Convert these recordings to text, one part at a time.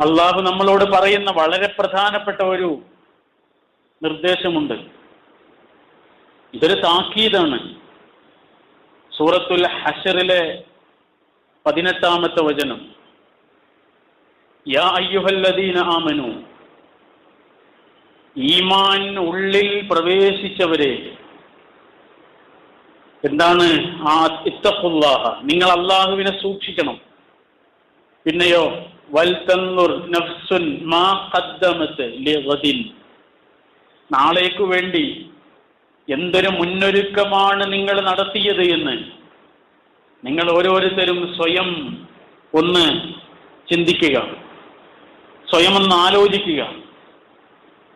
അള്ളാഹു നമ്മളോട് പറയുന്ന വളരെ പ്രധാനപ്പെട്ട ഒരു നിർദ്ദേശമുണ്ട്. ഇതൊരു താക്കീതാണ്. സൂറത്തുൽ ഹഷറിലെ പതിനെട്ടാമത്തെ വചനം. യാ അയ്യുഹല്ലദീന ആമനു. ഈമാൻ ഉള്ളിൽ പ്രവേശിച്ചവരെ എന്താണ്? ആ ഇത്തഫുല്ലാഹ നിങ്ങൾ അള്ളാഹുവിനെ സൂക്ഷിക്കണം. പിന്നെയോ നാളേക്കു വേണ്ടി എന്തൊരു മുന്നൊരുക്കമാണ് നിങ്ങൾ നടത്തിയത് എന്ന് നിങ്ങൾ ഓരോരുത്തരും സ്വയം ഒന്ന് ചിന്തിക്കുക. സ്വയം ഒന്ന് ആലോചിക്കുക.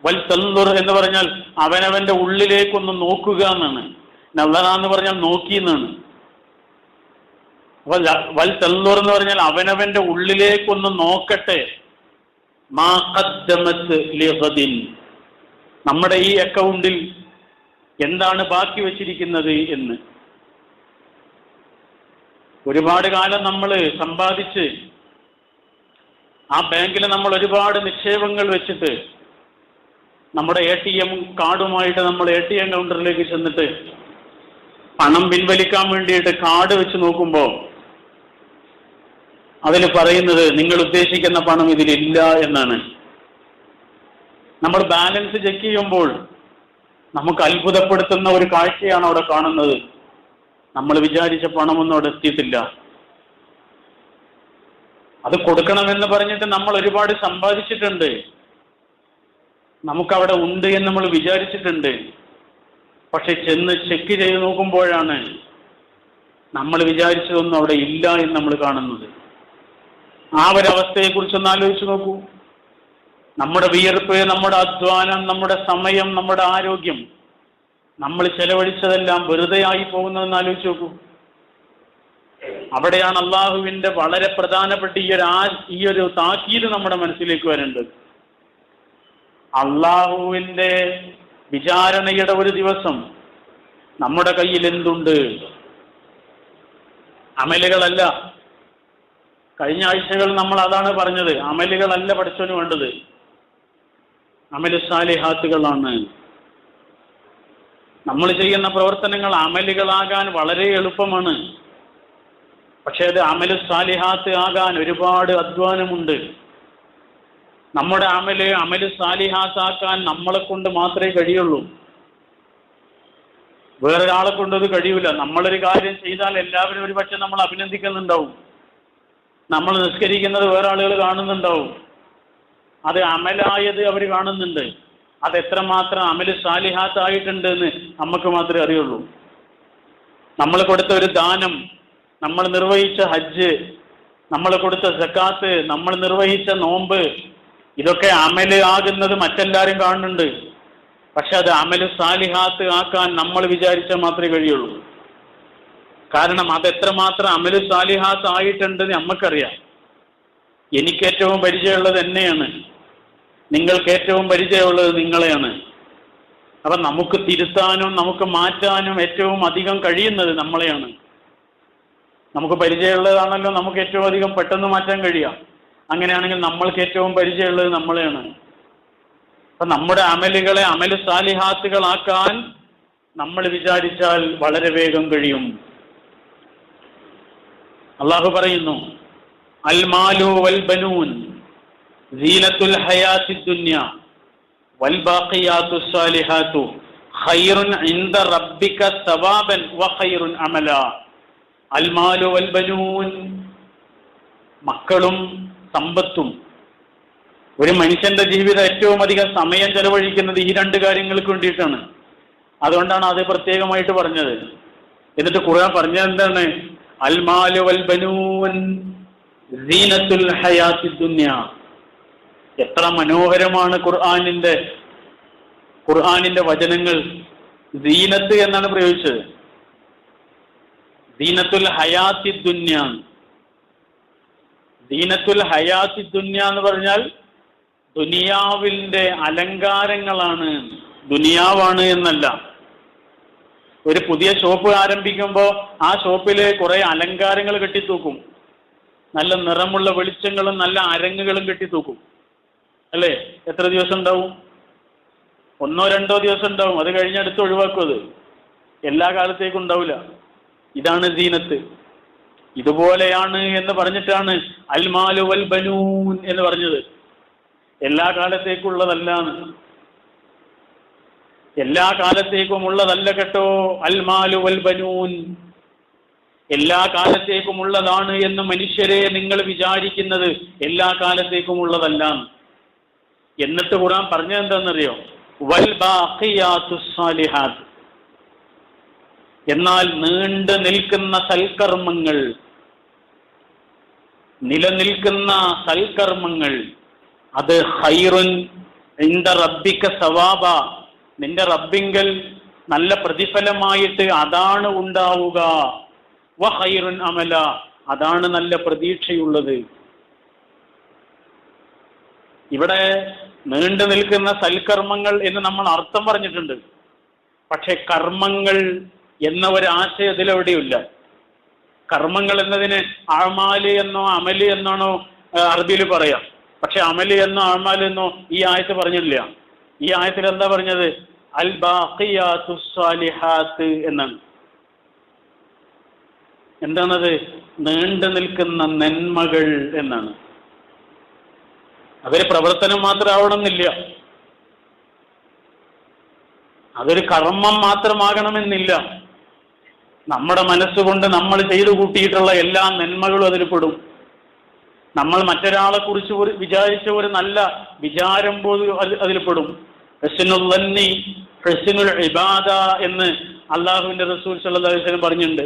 വൽ തന്തുർ എന്ന് പറഞ്ഞാൽ അവനവന്റെ ഉള്ളിലേക്കൊന്ന് നോക്കുക എന്നാണ്. നല്ലതാന്ന് പറഞ്ഞാൽ നോക്കി എന്നാണ്. വൽ തന്തുർ എന്ന് പറഞ്ഞാൽ അവനവന്റെ ഉള്ളിലേക്കൊന്ന് നോക്കട്ടെ. മാ ലിഗദിൻ നമ്മുടെ ഈ അക്കൗണ്ടിൽ എന്താണ് ബാക്കി വച്ചിരിക്കുന്നത് എന്ന്. ഒരുപാട് കാലം നമ്മൾ സമ്പാദിച്ച് ആ ബാങ്കിൽ നമ്മൾ ഒരുപാട് നിക്ഷേപങ്ങൾ വെച്ചിട്ട് നമ്മുടെ എ ടി എം കാർഡുമായിട്ട് നമ്മൾ എ ടി എം കൗണ്ടറിലേക്ക് ചെന്നിട്ട് പണം പിൻവലിക്കാൻ വേണ്ടിയിട്ട് കാർഡ് വെച്ച് നോക്കുമ്പോൾ അതിൽ പറയുന്നത് നിങ്ങൾ ഉദ്ദേശിക്കുന്ന പണം ഇതിലില്ല എന്നാണ്. നമ്മൾ ബാലൻസ് ചെക്ക് ചെയ്യുമ്പോൾ നമുക്ക് അത്ഭുതപ്പെടുത്തുന്ന ഒരു കാഴ്ചയാണ് അവിടെ കാണുന്നത്. നമ്മൾ വിചാരിച്ച പണമൊന്നും അവിടെ എത്തിയിട്ടില്ല. അത് കൊടുക്കണമെന്ന് പറഞ്ഞിട്ട് നമ്മൾ ഒരുപാട് സമ്പാദിച്ചിട്ടുണ്ട്. നമുക്കവിടെ ഉണ്ട് എന്ന് നമ്മൾ വിചാരിച്ചിട്ടുണ്ട്. പക്ഷെ ചെന്ന് ചെക്ക് ചെയ്ത് നോക്കുമ്പോഴാണ് നമ്മൾ വിചാരിച്ചതൊന്നും അവിടെ ഇല്ല എന്ന് നമ്മൾ കാണുന്നത്. ആ നമ്മൾ ആലോചിച്ചു നോക്കൂ. നമ്മുടെ വിയർപ്പ് നമ്മുടെ അധ്വാനം നമ്മുടെ സമയം നമ്മുടെ ആരോഗ്യം നമ്മൾ ചെലവഴിച്ചതെല്ലാം വെറുതെ ആയി പോകുന്നതെന്ന് ആലോചിച്ച് നോക്കൂ. അവിടെയാണ് അള്ളാഹുവിന്റെ വളരെ പ്രധാനപ്പെട്ട ഈ ഒരു ആ ഈ ഒരു താക്കീത് നമ്മുടെ മനസ്സിലേക്ക് വരേണ്ടത്. അള്ളാഹുവിന്റെ വിചാരണയുടെ ഒരു ദിവസം നമ്മുടെ കയ്യിൽ എന്തുണ്ട്? അമലുകളല്ല. കഴിഞ്ഞ ആഴ്ചകൾ നമ്മൾ അതാണ് പറഞ്ഞത് അമലുകളല്ല പഠിച്ചവന് വേണ്ടത്. അമലുസാലിഹാത്തുകളാണ് നമ്മൾ ചെയ്യുന്ന പ്രവർത്തനങ്ങൾ അമലുകളാകാൻ വളരെ എളുപ്പമാണ്. പക്ഷേ അത് അമലു സാലിഹാത്ത് ആകാൻ ഒരുപാട് അധ്വാനമുണ്ട്. നമ്മുടെ അമൽ അമൽ സാലിഹാത്താക്കാൻ നമ്മളെ കൊണ്ട് മാത്രമേ കഴിയുള്ളൂ. വേറൊരാളെ കൊണ്ടത് കഴിയൂല. നമ്മളൊരു കാര്യം ചെയ്താൽ എല്ലാവരും ഒരു പക്ഷെ നമ്മൾ അഭിനന്ദിക്കുന്നുണ്ടാവും. നമ്മൾ നിസ്കരിക്കുന്നത് വേറെ ആളുകൾ കാണുന്നുണ്ടാവും. അത് അമലായത് അവർ കാണുന്നുണ്ട്. അത് എത്രമാത്രം അമൽ സാലിഹാത്തായിട്ടുണ്ട് എന്ന് നമുക്ക് മാത്രമേ അറിയുള്ളൂ. നമ്മൾ കൊടുത്ത ഒരു ദാനം നമ്മൾ നിർവഹിച്ച ഹജ്ജ് നമ്മൾ കൊടുത്ത സക്കാത്ത് നമ്മൾ നിർവഹിച്ച നോമ്പ് ഇതൊക്കെ അമൽ ആകുന്നത് മറ്റെല്ലാവരും കാണുന്നുണ്ട്. പക്ഷെ അത് അമൽ സാലിഹാത്ത് ആക്കാൻ നമ്മൾ വിചാരിച്ചാൽ മാത്രമേ കഴിയുള്ളൂ. കാരണം അത് എത്രമാത്രം അമൽ സാലിഹാസ് ആയിട്ടുണ്ടെന്ന് നമ്മക്കറിയാം. എനിക്ക് ഏറ്റവും പരിചയമുള്ളത് എന്നെയാണ്. നിങ്ങൾക്ക് ഏറ്റവും പരിചയമുള്ളത് നിങ്ങളെയാണ്. അപ്പം നമുക്ക് തിരുത്താനും നമുക്ക് മാറ്റാനും ഏറ്റവും അധികം കഴിയുന്നത് നമ്മളെയാണ്. നമുക്ക് പരിചയമുള്ളതാണല്ലോ നമുക്ക് ഏറ്റവും അധികം പെട്ടെന്ന് മാറ്റാൻ കഴിയാം അങ്ങനെയാണെങ്കിൽ നമ്മൾക്ക് ഏറ്റവും പരിചയമുള്ളത് നമ്മളെയാണ്. അപ്പൊ നമ്മുടെ അമലുകളെ അമൽ സാലിഹാത്തുകളാക്കാൻ നമ്മൾ വിചാരിച്ചാൽ വളരെ വേഗം കഴിയും. അള്ളാഹു പറയുന്നു അൽമാലു വൽ ബനൂൻ സീനത്തുൽ ഹയാത്തി ദുന്യ വൽ ബാഖിയാത്തു സാലിഹാത്തു ഖൈറുൻ ഇൻദ റബ്ബിക സവാബൻ വ ഖൈറുൻ അമല. അൽമാലു വൽ ബനൂൻ മക്കളും സമ്പത്തും. ഒരു മനുഷ്യന്റെ ജീവിതം ഏറ്റവും അധികം സമയം ചെലവഴിക്കുന്നത് ഈ രണ്ട് കാര്യങ്ങൾക്ക് വേണ്ടിയിട്ടാണ്. അതുകൊണ്ടാണ് അത് പ്രത്യേകമായിട്ട് പറഞ്ഞത്. എന്നിട്ട് ഖുർആൻ പറഞ്ഞത് എന്താണ് അൽമാലു വൽ ബനൂൻ എത്ര മനോഹരമാണ് ഖുർആാനിന്റെ ഖുർആാനിന്റെ വചനങ്ങൾ. ദീനത്ത് എന്നാണ് പ്രയോഗിച്ചത്. ദീനത്തുൽ ഹയാത്തി ദുന്യ. ദീനത്തുൽ ഹയാത്തി ദുന്യ എന്ന് പറഞ്ഞാൽ ദുനിയാവിന്റെ അലങ്കാരങ്ങളാണ്. ദുനിയാവാണ് എന്നല്ല. ഒരു പുതിയ ഷോപ്പ് ആരംഭിക്കുമ്പോൾ ആ ഷോപ്പിൽ കുറെ അലങ്കാരങ്ങൾ കെട്ടിത്തൂക്കും. നല്ല നിറമുള്ള വെളിച്ചങ്ങളും നല്ല അരങ്ങുകളും കെട്ടിത്തൂക്കും. അല്ലേ? എത്ര ദിവസം ഉണ്ടാവും? ഒന്നോ രണ്ടോ ദിവസം ഉണ്ടാവും. അത് കഴിഞ്ഞെടുത്ത് ഒഴിവാക്കും അത്. എല്ലാ കാലത്തേക്കും ഉണ്ടാവില്ല. ഇതാണ് ദീനത്ത് ഇതുപോലെയാണ് എന്ന് പറഞ്ഞിട്ടാണ് അൽമാലു വൽ ബനൂൻ എന്ന് പറഞ്ഞത്. എല്ലാ കാലത്തേക്കുള്ളതല്ലാണ് എല്ലാ കാലത്തേക്കും ഉള്ളതല്ല കേട്ടോ. അൽമാലു വൽ ബനൂൻ. എല്ലാ കാലത്തേക്കും ഉള്ളതാണ് എന്ന് മനുഷ്യരെ നിങ്ങൾ വിചാരിക്കുന്നത്. എല്ലാ കാലത്തേക്കും ഉള്ളതല്ല. എന്നിട്ട് ഖുറാൻ പറഞ്ഞത് എന്താണെന്നറിയോ? വൽ സാലിഹാത്ത്. എന്നാൽ നീണ്ടു നിൽക്കുന്ന സൽക്കർമ്മങ്ങൾ നിലനിൽക്കുന്ന സൽക്കർമ്മങ്ങൾ അത് ഹൈറുൻ നിന്റെ റബ്ബിക്ക സവാബ. നിന്റെ റബ്ബിങ്കൽ നല്ല പ്രതിഫലമായിട്ട് അതാണ് ഉണ്ടാവുക. വ അമല. അതാണ് നല്ല പ്രതീക്ഷയുള്ളത്. ഇവിടെ നീണ്ടു നിൽക്കുന്ന സൽക്കർമ്മങ്ങൾ എന്ന് നമ്മൾ അർത്ഥം പറഞ്ഞിട്ടുണ്ട്. പക്ഷെ കർമ്മങ്ങൾ എന്ന ഒരു ആശയം ഇതിലെവിടെയില്ല കർമ്മങ്ങൾ എന്നതിന് അമാൽ എന്നോ അമൽ എന്നാണോ അറബിയിൽ പറയാം. പക്ഷെ അമൽ എന്നോ അമാൽ എന്നോ ഈ ആഴ്ച പറഞ്ഞില്ല ഈ ആയത്തിൽ എന്താ പറഞ്ഞത്? അൽ ബാഖിയാത്തു സ്വാലിഹാത്ത് എന്നാണ്. എന്താണത്? നീണ്ടു നിൽക്കുന്ന നന്മകൾ എന്നാണ്. അതൊരു പ്രവർത്തനം മാത്രമാവണമെന്നില്ല. അതൊരു കർമ്മം മാത്രമാകണമെന്നില്ല. നമ്മുടെ മനസ്സുകൊണ്ട് നമ്മൾ ചെയ്തു കൂട്ടിയിട്ടുള്ള എല്ലാ നന്മകളും അതിൽ പെടും. നമ്മൾ മറ്റൊരാളെ കുറിച്ച് ഒരു വിചാരിച്ച ഒരു നല്ല വിചാരം പോലും അതിൽ പെടും ഹസിനുല്ലന്നി ഹസിനുൽ ഇബാദ എന്ന് അള്ളാഹുവിന്റെ റസൂൽ വസല്ലം പറഞ്ഞിട്ടുണ്ട്.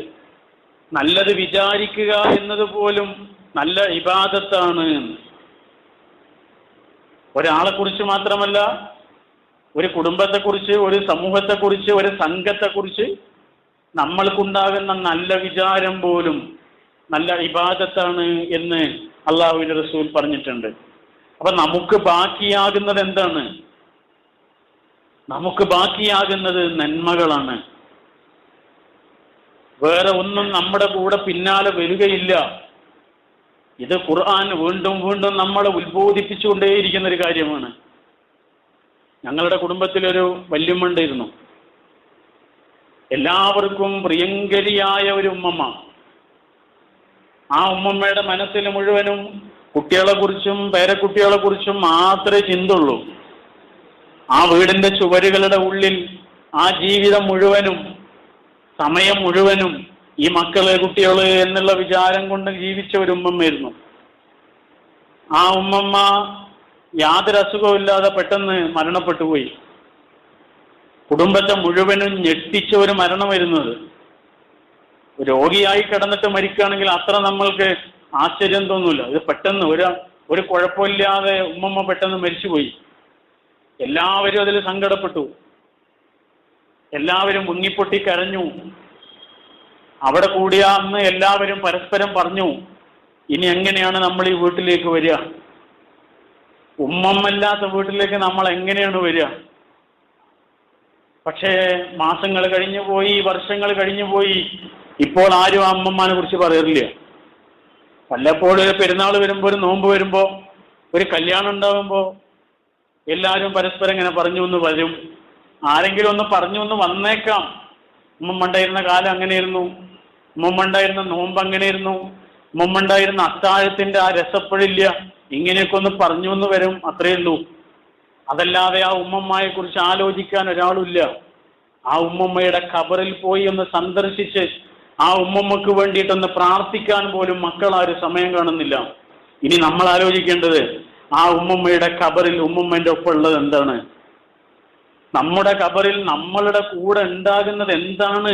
നല്ലത് വിചാരിക്കുക എന്നത് പോലും നല്ല ഇബാദത്താണ്. ഒരാളെ കുറിച്ച് മാത്രമല്ല ഒരു കുടുംബത്തെക്കുറിച്ച് ഒരു സമൂഹത്തെക്കുറിച്ച് ഒരു സംഘത്തെക്കുറിച്ച് നമ്മൾക്കുണ്ടാകുന്ന നല്ല വിചാരം പോലും നല്ല ഇബാദത്താണ് എന്ന് അള്ളാഹുവിന്റെ റസൂൽ പറഞ്ഞിട്ടുണ്ട്. അപ്പൊ നമുക്ക് ബാക്കിയാകുന്നത് എന്താണ്? നമുക്ക് ബാക്കിയാകുന്നത് നന്മകളാണ്. വേറെ ഒന്നും നമ്മുടെ കൂടെ പിന്നാലെ വരികയില്ല. ഇത് ഖുർആൻ വീണ്ടും വീണ്ടും നമ്മളെ ഉത്ബോധിപ്പിച്ചുകൊണ്ടേയിരിക്കുന്ന ഒരു കാര്യമാണ്. ഞങ്ങളുടെ കുടുംബത്തിലൊരു വല്യമ്മണ്ടായിരുന്നു എല്ലാവർക്കും പ്രിയങ്കരിയായ ഒരു ഉമ്മമ്മ. ആ ഉമ്മമ്മയുടെ മനസ്സിൽ മുഴുവനും കുട്ടികളെ കുറിച്ചും പേരക്കുട്ടികളെ കുറിച്ചും മാത്രമേ ചിന്തുള്ളൂ. ആ വീടിന്റെ ചുവരുകളുടെ ഉള്ളിൽ ആ ജീവിതം മുഴുവനും സമയം മുഴുവനും ഈ മക്കൾ കുട്ടികൾ എന്നുള്ള വിചാരം കൊണ്ട് ജീവിച്ച ഒരു ഉമ്മമ്മയായിരുന്നു. ആ ഉമ്മമ്മ യാതൊരു അസുഖമില്ലാതെ പെട്ടെന്ന് മരണപ്പെട്ടു പോയി. കുടുംബത്തെ മുഴുവനും ഞെട്ടിച്ച ഒരു മരണം വരുന്നത് രോഗിയായി കിടന്നിട്ട് മരിക്കുകയാണെങ്കിൽ അത്ര നമ്മൾക്ക് ആശ്ചര്യം തോന്നൂല. ഇത് പെട്ടെന്ന് ഒരു ഒരു കുഴപ്പമില്ലാതെ ഉമ്മമ്മ പെട്ടെന്ന് മരിച്ചുപോയി. എല്ലാവരും അതിൽ സങ്കടപ്പെട്ടു. എല്ലാവരും മുങ്ങിപ്പൊട്ടി കരഞ്ഞു. അവിടെ കൂടിയ അന്ന് എല്ലാവരും പരസ്പരം പറഞ്ഞു ഇനി എങ്ങനെയാണ് നമ്മൾ ഈ വീട്ടിലേക്ക് വരിക? ഉമ്മമ്മല്ലാത്ത വീട്ടിലേക്ക് നമ്മൾ എങ്ങനെയാണ് വരിക? പക്ഷേ മാസങ്ങൾ കഴിഞ്ഞു പോയി വർഷങ്ങൾ കഴിഞ്ഞു പോയി ഇപ്പോൾ ആരും ആ കുറിച്ച് പറയാറില്ല. വല്ലപ്പോഴും ഒരു പെരുന്നാൾ വരുമ്പോൾ ഒരു നോമ്പ് വരുമ്പോൾ ഒരു കല്യാണം ഉണ്ടാകുമ്പോൾ എല്ലാവരും പരസ്പരം ഇങ്ങനെ പറഞ്ഞു എന്ന് വരും. ആരെങ്കിലും ഒന്ന് പറഞ്ഞു എന്ന് വന്നേക്കാം. ഉമ്മമ്മണ്ടായിരുന്ന കാലം അങ്ങനെയായിരുന്നു. ഉമ്മമ്മണ്ടായിരുന്ന നോമ്പ് അങ്ങനെയായിരുന്നു. ഉമ്മമ്മണ്ടായിരുന്ന അത്താഴത്തിന്റെ ആ രസപ്പഴില്ല. ഇങ്ങനെയൊക്കെ ഒന്ന് പറഞ്ഞു എന്ന് വരും അത്രയേ ഉള്ളൂ. അതല്ലാതെ ആ ഉമ്മമ്മയെ കുറിച്ച് ആലോചിക്കാൻ ഒരാളില്ല ആ ഉമ്മമ്മയുടെ ഖബറിൽ പോയി ഒന്ന് സന്ദർശിച്ച് ആ ഉമ്മമ്മക്ക് വേണ്ടിയിട്ടൊന്ന് പ്രാർത്ഥിക്കാൻ പോലും മക്കൾ ആരും സമയം കാണുന്നില്ല. ഇനി നമ്മൾ ആലോചിക്കേണ്ടത് ആ ഉമ്മമ്മയുടെ കബറിൽ ഉമ്മമ്മന്റെ ഒപ്പം ഉള്ളത് എന്താണ്? നമ്മുടെ കബറിൽ നമ്മളുടെ കൂടെ ഉണ്ടാകുന്നത് എന്താണ്?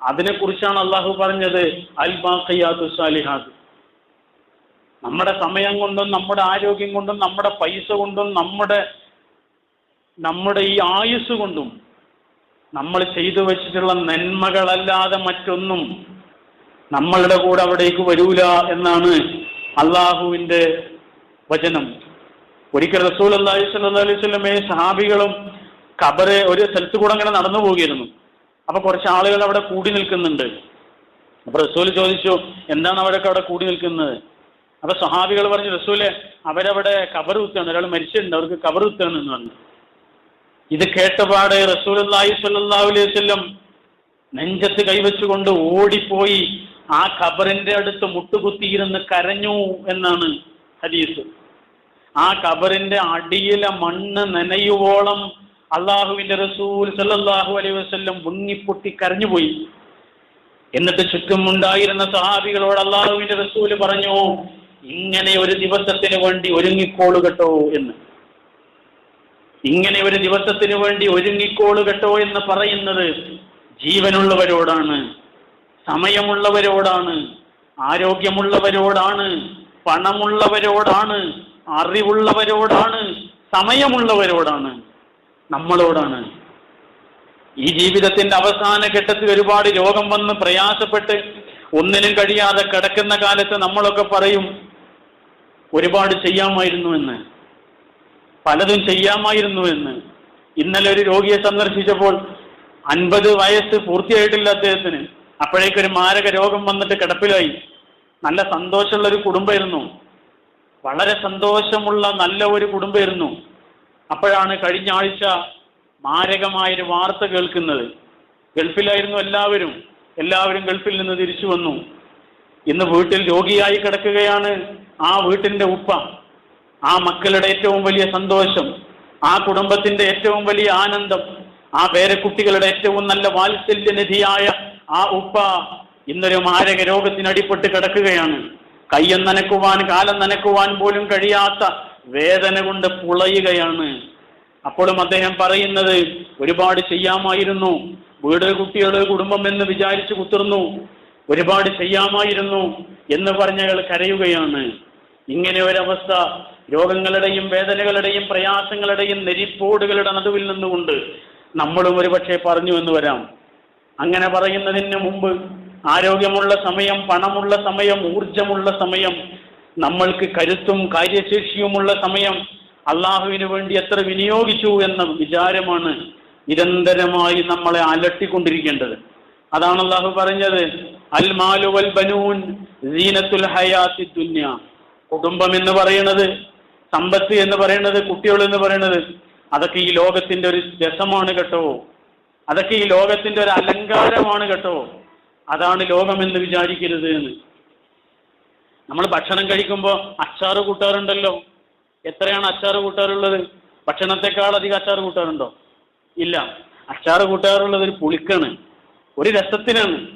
അതിനെക്കുറിച്ചാണ് അള്ളാഹു പറഞ്ഞത് അൽ ബാഖിയാത്തു നമ്മുടെ സമയം കൊണ്ടും നമ്മുടെ ആരോഗ്യം കൊണ്ടും നമ്മുടെ പൈസ കൊണ്ടും നമ്മുടെ നമ്മുടെ ഈ ആയുസ് കൊണ്ടും നമ്മൾ ചെയ്തു വെച്ചിട്ടുള്ള നന്മകളല്ലാതെ മറ്റൊന്നും നമ്മളുടെ കൂടെ അവിടേക്ക് വരൂല എന്നാണ് അള്ളാഹുവിന്റെ വചനം. ഒരിക്കൽ റസൂൽ അള്ളാഹി അലൈഹി സ്വലമയെ സഹാബികളും ഖബറ് ഒരു സ്ഥലത്ത് കൂടെ അങ്ങനെ നടന്നു പോവുകയായിരുന്നു. അപ്പൊ കുറച്ച് ആളുകൾ അവിടെ കൂടി നിൽക്കുന്നുണ്ട്. അപ്പൊ റസൂൽ ചോദിച്ചു എന്താണ് അവരൊക്കെ അവിടെ കൂടി നിൽക്കുന്നത്? അപ്പൊ സഹാബികൾ പറഞ്ഞു റസൂലെ അവരവിടെ കബർ കുത്തുകയാണ്. ഒരാൾ മരിച്ചിട്ടുണ്ട് അവർക്ക് കബർ കുത്തുകയാണ് എന്ന് പറഞ്ഞു. ഇത് കേട്ടപാട് അലൈഹി വസല്ലം നെഞ്ചത്ത് കൈവച്ചുകൊണ്ട് ഓടിപ്പോയി ആ ഖബറിന്റെ അടുത്ത് മുട്ടുകുത്തിയിരുന്ന് കരഞ്ഞു എന്നാണ് ഹദീസ്. ആ ഖബറിന്റെ അടിയിലെ മണ്ണ് നനയുവോളം അള്ളാഹുവിന്റെ റസൂൽ സല്ലാഹു അലൈഹി വസ്ല്ലം മുങ്ങിപ്പൊട്ടി കരഞ്ഞുപോയി. എന്നിട്ട് ചുറ്റുമുണ്ടായിരുന്ന സഹാബികളോട് അള്ളാഹുവിന്റെ റസൂൽ പറഞ്ഞു ഇങ്ങനെ ഒരു ദിവസത്തിന് വേണ്ടി ഒരുങ്ങിക്കോളു കേട്ടോ എന്ന്. ഇങ്ങനെ ഒരു ദിവസത്തിന് വേണ്ടി ഒരുങ്ങിക്കോളു കേട്ടോ എന്ന് പറയുന്നത് ജീവനുള്ളവരോടാണ് സമയമുള്ളവരോടാണ് ആരോഗ്യമുള്ളവരോടാണ് പണമുള്ളവരോടാണ് അറിവുള്ളവരോടാണ് സമയമുള്ളവരോടാണ് നമ്മളോടാണ്. ഈ ജീവിതത്തിന്റെ അവസാന ഘട്ടത്തിൽ ഒരുപാട് രോഗം വന്ന് പ്രയാസപ്പെട്ട് ഒന്നിനും കഴിയാതെ കിടക്കുന്ന കാലത്ത് നമ്മളൊക്കെ പറയും ഒരുപാട് ചെയ്യാമായിരുന്നു എന്ന്. പലതും ചെയ്യാമായിരുന്നു എന്ന്. ഇന്നലെ ഒരു രോഗിയെ സന്ദർശിച്ചപ്പോൾ അൻപത് വയസ്സ് പൂർത്തിയായിട്ടില്ല അദ്ദേഹത്തിന്. അപ്പോഴേക്കൊരു മാരക രോഗം വന്നിട്ട് കിടപ്പിലായി. നല്ല സന്തോഷമുള്ള ഒരു കുടുംബമായിരുന്നു. വളരെ സന്തോഷമുള്ള നല്ല ഒരു കുടുംബമായിരുന്നു. അപ്പോഴാണ് കഴിഞ്ഞ ആഴ്ച മാരകമായൊരു വാർത്ത കേൾക്കുന്നത്. ഗൾഫിലായിരുന്നു എല്ലാവരും. എല്ലാവരും ഗൾഫിൽ നിന്ന് തിരിച്ചു വന്നു. ഇന്ന് വീട്ടിൽ രോഗിയായി കിടക്കുകയാണ് ആ വീട്ടിന്റെ ഉപ്പ. ആ മക്കളുടെ ഏറ്റവും വലിയ സന്തോഷം ആ കുടുംബത്തിന്റെ ഏറ്റവും വലിയ ആനന്ദം ആ പേരക്കുട്ടികളുടെ ഏറ്റവും നല്ല വാത്സല്യനിധിയായ ആ ഉപ്പ ഇന്നൊരു മാരക രോഗത്തിനടിപ്പെട്ട് കിടക്കുകയാണ്. കയ്യം നനക്കുവാൻ കാലം നനക്കുവാൻ പോലും കഴിയാത്ത വേദന കൊണ്ട് പുളയുകയാണ്. അപ്പോഴും അദ്ദേഹം പറയുന്നത് ഒരുപാട് ചെയ്യാമായിരുന്നു. വീട് കുട്ടികൾ കുടുംബം എന്ന് വിചാരിച്ചു കുത്തിർന്നു. ഒരുപാട് ചെയ്യാമായിരുന്നു എന്ന് പറഞ്ഞയാൾ കരയുകയാണ്. ഇങ്ങനെ ഒരവസ്ഥ രോഗങ്ങളുടെയും വേദനകളുടെയും പ്രയാസങ്ങളുടെയും നെരിപ്പോടുകളുടെ നടുവിൽ നിന്നുകൊണ്ട് നമ്മളും ഒരുപക്ഷെ പറഞ്ഞു എന്ന് വരാം. അങ്ങനെ പറയുന്നതിന് മുമ്പ് ആരോഗ്യമുള്ള സമയം പണമുള്ള സമയം ഊർജമുള്ള സമയം നമ്മൾക്ക് കരുത്തും കാര്യശേഷിയുമുള്ള സമയം അള്ളാഹുവിന് വേണ്ടി എത്ര വിനിയോഗിച്ചു എന്ന വിചാരമാണ് നിരന്തരമായി നമ്മളെ അലട്ടിക്കൊണ്ടിരിക്കേണ്ടത്. അതാണ് അള്ളാഹു പറഞ്ഞത് അൽ മാലു വൽ ബനൂൻ ഹയാത്തി ദുന്യ. കുടുംബം എന്ന് പറയുന്നത് സമ്പത്ത് എന്ന് പറയുന്നത് കുട്ടികൾ എന്ന് പറയുന്നത് അതൊക്കെ ഈ ലോകത്തിന്റെ ഒരു രസമാണ് കേട്ടോ. അതൊക്കെ ഈ ലോകത്തിന്റെ ഒരു അലങ്കാരമാണ് കേട്ടോ. അതാണ് ലോകമെന്ന് വിചാരിക്കരുത് എന്ന്. നമ്മൾ ഭക്ഷണം കഴിക്കുമ്പോൾ അച്ചാറ് കൂട്ടാറുണ്ടല്ലോ. എത്രയാണ് അച്ചാറ് കൂട്ടാറുള്ളത്? ഭക്ഷണത്തെക്കാൾ അധികം അച്ചാറ് കൂട്ടാറുണ്ടോ? ഇല്ല. അച്ചാറ് കൂട്ടാറുള്ളത് ഒരു പുളിക്കാണ്. ഒരു രസത്തിനാണ്.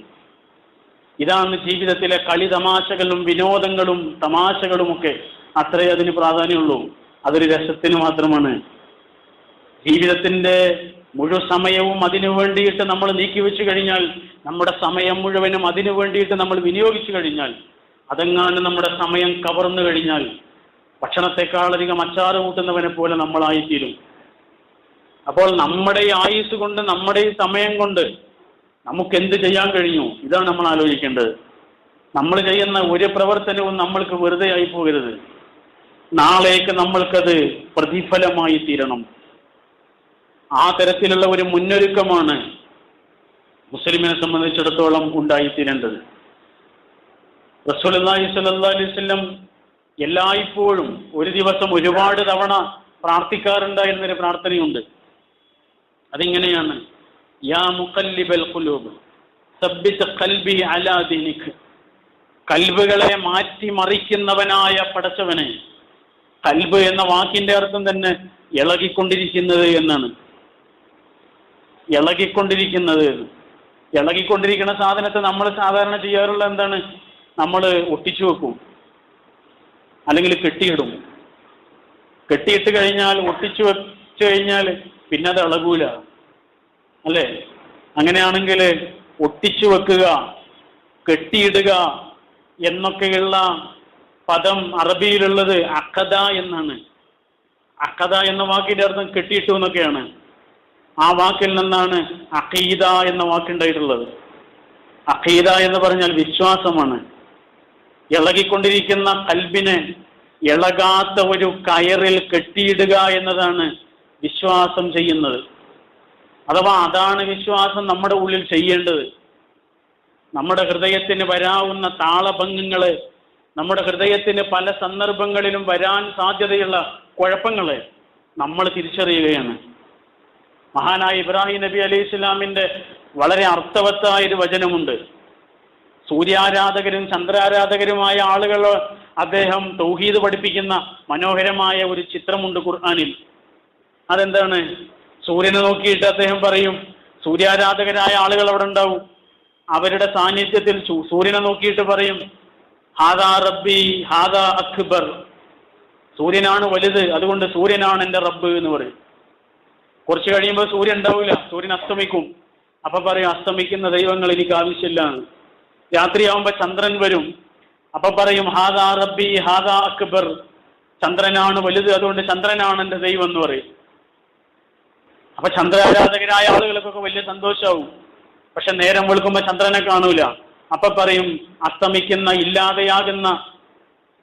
ഇതാണ് ജീവിതത്തിലെ കളി തമാശകളും വിനോദങ്ങളും തമാശകളുമൊക്കെ. അത്രേ അതിന് പ്രാധാന്യമുള്ളൂ. അതൊരു രസത്തിന് മാത്രമാണ്. ജീവിതത്തിന്റെ മുഴുവൻ സമയവും അതിനു വേണ്ടിയിട്ട് നമ്മൾ നീക്കിവെച്ചു കഴിഞ്ഞാൽ നമ്മുടെ സമയം മുഴുവനും അതിനു വേണ്ടിയിട്ട് നമ്മൾ വിനിയോഗിച്ചു കഴിഞ്ഞാൽ അതെങ്ങാനും നമ്മുടെ സമയം കവർന്നു കഴിഞ്ഞാൽ ഭക്ഷണത്തെക്കാളധികം അച്ചാറ് കൂട്ടുന്നവനെ പോലെ നമ്മളായിത്തീരും. അപ്പോൾ നമ്മുടെ ഈ ആയുസ് കൊണ്ട് നമ്മുടെ ഈ സമയം കൊണ്ട് നമുക്ക് എന്ത് ചെയ്യാൻ കഴിഞ്ഞു? ഇതാണ് നമ്മൾ ആലോചിക്കേണ്ടത്. നമ്മൾ ചെയ്യുന്ന ഒരു പ്രവർത്തനവും നമ്മൾക്ക് വെറുതെ ആയി പോകരുത്. നാളേക്ക് നമ്മൾക്കത് പ്രതിഫലമായി തീരണം. ആ തരത്തിലുള്ള ഒരു മുന്നൊരുക്കമാണ് മുസ്ലിമിനെ സംബന്ധിച്ചിടത്തോളം ഉണ്ടായിത്തീരേണ്ടത്. റസൂലി സ്വല്ലാസ്വല്ലം എല്ലായ്പ്പോഴും ഒരു ദിവസം ഒരുപാട് തവണ പ്രാർത്ഥിക്കാറുണ്ടായിരുന്നൊരു പ്രാർത്ഥനയുണ്ട്. അതിങ്ങനെയാണ് യാ മാറ്റി മറിക്കുന്നവനായ പടച്ചവനെ കൽബ് എന്ന വാക്കിന്റെ അർത്ഥം തന്നെ ഇളകിക്കൊണ്ടിരിക്കുന്നത് എന്നാണ്. ഇളകിക്കൊണ്ടിരിക്കുന്നത്. ഇളകിക്കൊണ്ടിരിക്കുന്ന സാധനത്തെ നമ്മൾ സാധാരണ ചെയ്യാറുള്ള എന്താണ്? നമ്മൾ ഒട്ടിച്ചു വെക്കും. അല്ലെങ്കിൽ കെട്ടിയിടും. കെട്ടിയിട്ട് കഴിഞ്ഞാൽ ഒട്ടിച്ചു വെച്ചു കഴിഞ്ഞാൽ പിന്നെ അത് ഇളകൂല. അല്ലേ? അങ്ങനെയാണെങ്കിൽ ഒട്ടിച്ചു വെക്കുക കെട്ടിയിടുക എന്നൊക്കെയുള്ള പദം അറബിയിലുള്ളത് അക്കദ എന്നാണ്. അക്കദ എന്ന വാക്കിന്റെ അർത്ഥം കെട്ടിയിട്ടു എന്നൊക്കെയാണ്. ആ വാക്കിൽ നിന്നാണ് അഖീദ എന്ന വാക്കുണ്ടായിട്ടുള്ളത് അഖീദ എന്ന് പറഞ്ഞാൽ വിശ്വാസമാണ്. ഇളകിക്കൊണ്ടിരിക്കുന്ന കൽബിനെ ഇളകാത്ത ഒരു കയറിൽ കെട്ടിയിടുക എന്നതാണ് വിശ്വാസം ചെയ്യുന്നത്. അഥവാ അതാണ് വിശ്വാസം നമ്മുടെ ഉള്ളിൽ ചെയ്യേണ്ടത്. നമ്മുടെ ഹൃദയത്തിന് വരാവുന്ന താളഭംഗങ്ങൾ നമ്മുടെ ഹൃദയത്തിന് പല സന്ദർഭങ്ങളിലും വരാൻ സാധ്യതയുള്ള കുഴപ്പങ്ങളെ നമ്മൾ തിരിച്ചറിയുകയാണ്. മഹാനായ ഇബ്രാഹിം നബി അലി ഇസ്ലാമിന്റെ വളരെ അർത്ഥവത്തായ ഒരു വചനമുണ്ട്. സൂര്യാരാധകരും ചന്ദ്രാരാധകരുമായ ആളുകൾ അദ്ദേഹം തൗഹീദ് പഠിപ്പിക്കുന്ന മനോഹരമായ ഒരു ചിത്രമുണ്ട് ഖുർആാനിൽ. അതെന്താണ്? സൂര്യനെ നോക്കിയിട്ട് അദ്ദേഹം പറയും സൂര്യാരാധകരായ ആളുകൾ അവിടെ ഉണ്ടാവും. അവരുടെ സാന്നിധ്യത്തിൽ സൂര്യനെ നോക്കിയിട്ട് പറയും ഹാദാ റബ്ബി ഹാദാ അക്ബർ. സൂര്യനാണ് വലുത് അതുകൊണ്ട് സൂര്യനാണ് എന്റെ റബ്ബ് എന്ന് പറയും. കുറച്ച് കഴിയുമ്പോൾ സൂര്യൻ ഉണ്ടാവില്ല സൂര്യൻ അസ്തമിക്കും. അപ്പൊ പറയും അസ്തമിക്കുന്ന ദൈവങ്ങൾ എനിക്ക് ആവശ്യമില്ല രാത്രിയാവുമ്പോ ചന്ദ്രൻ വരും. അപ്പൊ പറയും ഹാദാ റബ്ബി ഹാദാ അക്ബർ. ചന്ദ്രനാണ് വലുത് അതുകൊണ്ട് ചന്ദ്രനാണ് എന്റെ ദൈവം എന്ന് പറയും. അപ്പൊ ചന്ദ്രാരാധകരായ ആളുകൾക്കൊക്കെ വലിയ സന്തോഷമാവും പക്ഷെ നേരം വെളുക്കുമ്പോ ചന്ദ്രനെ കാണൂല. അപ്പൊ പറയും അസ്തമിക്കുന്ന ഇല്ലാതെയാകുന്ന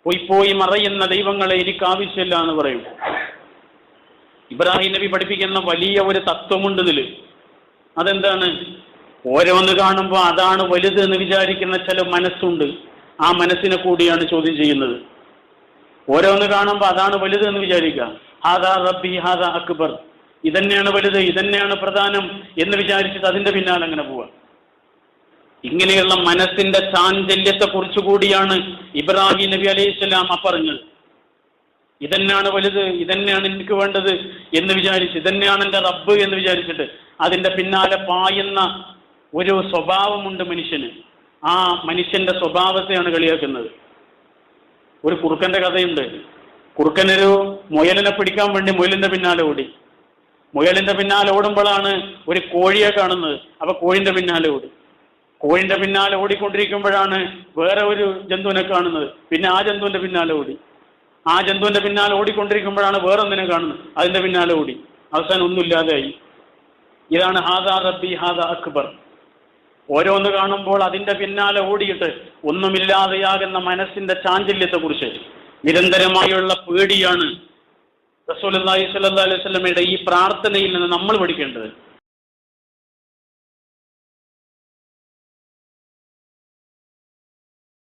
പോയി പോയി മറയുന്ന ദൈവങ്ങളെ എനിക്ക് ആവശ്യമില്ല എന്ന് പറയും. ഇബ്രാഹിം നബി പഠിപ്പിക്കുന്ന വലിയ ഒരു തത്വമുണ്ട് ഇതിൽ അതെന്താണ്? ഓരോന്ന് കാണുമ്പോൾ അതാണ് വലുത് എന്ന് വിചാരിക്കുന്ന ചില മനസ്സുണ്ട്. ആ മനസ്സിനെ കൂടിയാണ് ചോദ്യം ചെയ്യുന്നത്. ഓരോന്ന് കാണുമ്പോൾ അതാണ് വലുത് എന്ന് വിചാരിക്കുക. ഹാദാ റബ്ബി ഹാദാ അക്ബർ. ഇതന്നെയാണ് വലുത് ഇതന്നെയാണ് പ്രധാനം എന്ന് വിചാരിച്ചിട്ട് അതിന്റെ പിന്നാലെ അങ്ങനെ പോവാ. ഇങ്ങനെയുള്ള മനസ്സിന്റെ ചാഞ്ചല്യത്തെ കുറിച്ച് കൂടിയാണ് ഇബ്രാഹിം നബി അലൈഹി സ്വലാം പറഞ്ഞത്. ഇതന്നെയാണ് വലുത് ഇതന്നെയാണ് എനിക്ക് വേണ്ടത് എന്ന് വിചാരിച്ച് ഇതന്നെയാണ് എന്റെ റബ്ബ് എന്ന് വിചാരിച്ചിട്ട് അതിന്റെ പിന്നാലെ പായുന്ന ഒരു സ്വഭാവമുണ്ട് മനുഷ്യന്. ആ മനുഷ്യന്റെ സ്വഭാവത്തെയാണ് കളിയാക്കുന്നത്. ഒരു കുറുക്കന്റെ കഥയുണ്ട്. കുറുക്കനൊരു മുയലിനെ പിടിക്കാൻ വേണ്ടി മുയലിന്റെ പിന്നാലെ ഓടി. മുയലിന്റെ പിന്നാലെ ഓടുമ്പോഴാണ് ഒരു കോഴിയെ കാണുന്നത്. അപ്പൊ കോഴിന്റെ പിന്നാലെ ഓടി. കോഴിന്റെ പിന്നാലെ ഓടിക്കൊണ്ടിരിക്കുമ്പോഴാണ് വേറെ ഒരു ജന്തുവിനെ കാണുന്നത്. പിന്നെ ആ ജന്തുവിന്റെ പിന്നാലെ ഓടി. ആ ജന്തുവിന്റെ പിന്നാലെ ഓടിക്കൊണ്ടിരിക്കുമ്പോഴാണ് വേറെ ഒന്നിനെ കാണുന്നത്. അതിന്റെ പിന്നാലെ ഓടി. അവസാനം ഒന്നുമില്ലാതെയായി. ഇതാണ് ഹാദാ റബ്ബി ഹാദാ അക്ബർ. ഓരോന്ന് കാണുമ്പോൾ അതിന്റെ പിന്നാലെ ഓടിയിട്ട് ഒന്നുമില്ലാതെയാകുന്ന മനസ്സിന്റെ ചാഞ്ചല്യത്തെക്കുറിച്ച് നിരന്തരമായുള്ള പേടിയാണ് റസൂലുള്ളാഹി സ്വല്ലല്ലാഹി അലൈഹി വസല്ലമയുടെ ഈ പ്രാർത്ഥനയിൽ നിന്ന് നമ്മൾ പഠിക്കേണ്ടത്.